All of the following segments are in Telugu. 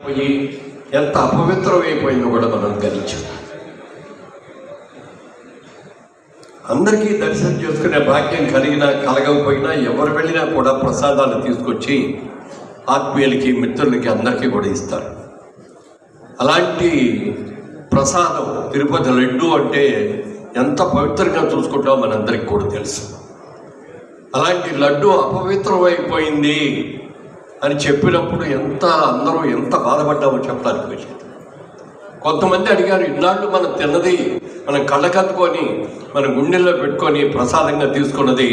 పోయి ఎంత అపవిత్రమైపోయిందో కూడా మనం గమనించాం అందరికీ దర్శనం చేసుకునే భాగ్యం కలిగినా కలగకపోయినా ఎవరు వెళ్ళినా కూడా ప్రసాదాలు తీసుకొచ్చి ఆత్మీయులకి మిత్రులకి అందరికీ కూడా ఇస్తారు. అలాంటి ప్రసాదం తిరుపతి లడ్డు అంటే ఎంత పవిత్రంగా చూసుకుంటామో మనందరికీ కూడా తెలుసు. అలాంటి లడ్డు అపవిత్రమైపోయింది. అని చెప్పినప్పుడు ఎంత అందరూ ఎంత బాధపడ్డామో చెప్పడానికి వెళ్ళేది కొంతమంది అడిగారు ఇన్నాళ్ళు మనం తిన్నది మనం కళ్ళకత్తుకొని మన గుండెల్లో పెట్టుకొని ప్రసాదంగా తీసుకున్నది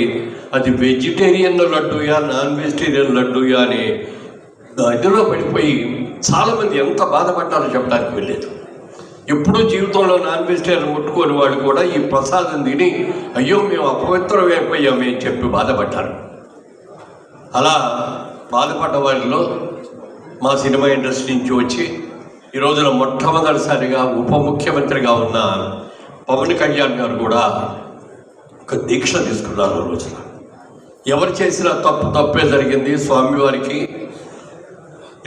అది వెజిటేరియన్ లడ్డూయా నాన్ వెజిటేరియన్ లడ్డూయా అని ఇదిలో పడిపోయి చాలామంది ఎంత బాధపడ్డారో చెప్పడానికి వెళ్ళేది ఎప్పుడూ జీవితంలో నాన్ వెజిటేరియన్ ముట్టుకొని వాళ్ళు కూడా ఈ ప్రసాదం తిని అయ్యో మేము అపవిత్రమైపోయామే అని చెప్పి బాధపడ్డారు. అలా బాధపడ్డ వాళ్ళలో మా సినిమా ఇండస్ట్రీ నుంచి వచ్చి ఈ రోజున మొట్టమొదటిసారిగా ఉప ముఖ్యమంత్రిగా ఉన్న పవన్ కళ్యాణ్ గారు కూడా ఒక దీక్ష తీసుకున్నారు ఆ రోజున. ఎవరు చేసిన తప్పు తప్పే జరిగింది. స్వామివారికి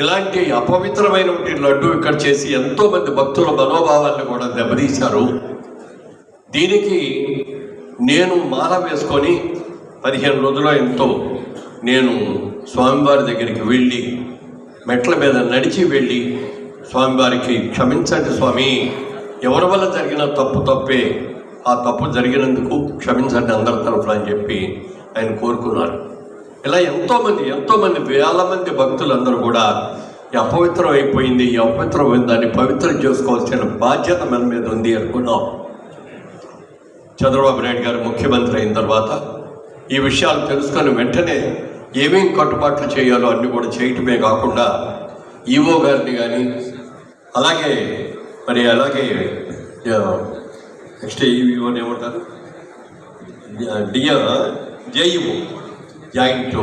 ఇలాంటి అపవిత్రమైనటువంటి లడ్డు ఇక్కడ చేసి ఎంతోమంది భక్తుల మనోభావాన్ని కూడా దెబ్బతీశారు. దీనికి నేను మాల వేసుకొని పదిహేను రోజుల ఎంతో నేను స్వామివారి దగ్గరికి వెళ్ళి మెట్ల మీద నడిచి వెళ్ళి స్వామివారికి క్షమించండి స్వామి. ఎవరి వల్ల జరిగిన తప్పు తప్పే. ఆ తప్పు జరిగినందుకు క్షమించండి అందరి తరఫున అని చెప్పి ఆయన కోరుకున్నారు. ఇలా ఎంతోమంది ఎంతోమంది వేల మంది భక్తులందరూ కూడా అపవిత్రం అయిపోయింది ఈ అపవిత్రమైన దాన్ని పవిత్రం చేసుకోవాల్సిన బాధ్యత మన మీద ఉంది అనుకున్నాం. చంద్రబాబు నాయుడు గారు ముఖ్యమంత్రి అయిన తర్వాత ఈ విషయాలు తెలుసుకొని వెంటనే ఏమేం కట్టుబాట్లు చేయాలో అన్ని కూడా చేయటమే కాకుండా ఈవో గారిని కానీ అలాగే మరి అలాగే నెక్స్ట్ ఈవోని ఏమంటారు? డియా జేఈఓ జాయింట్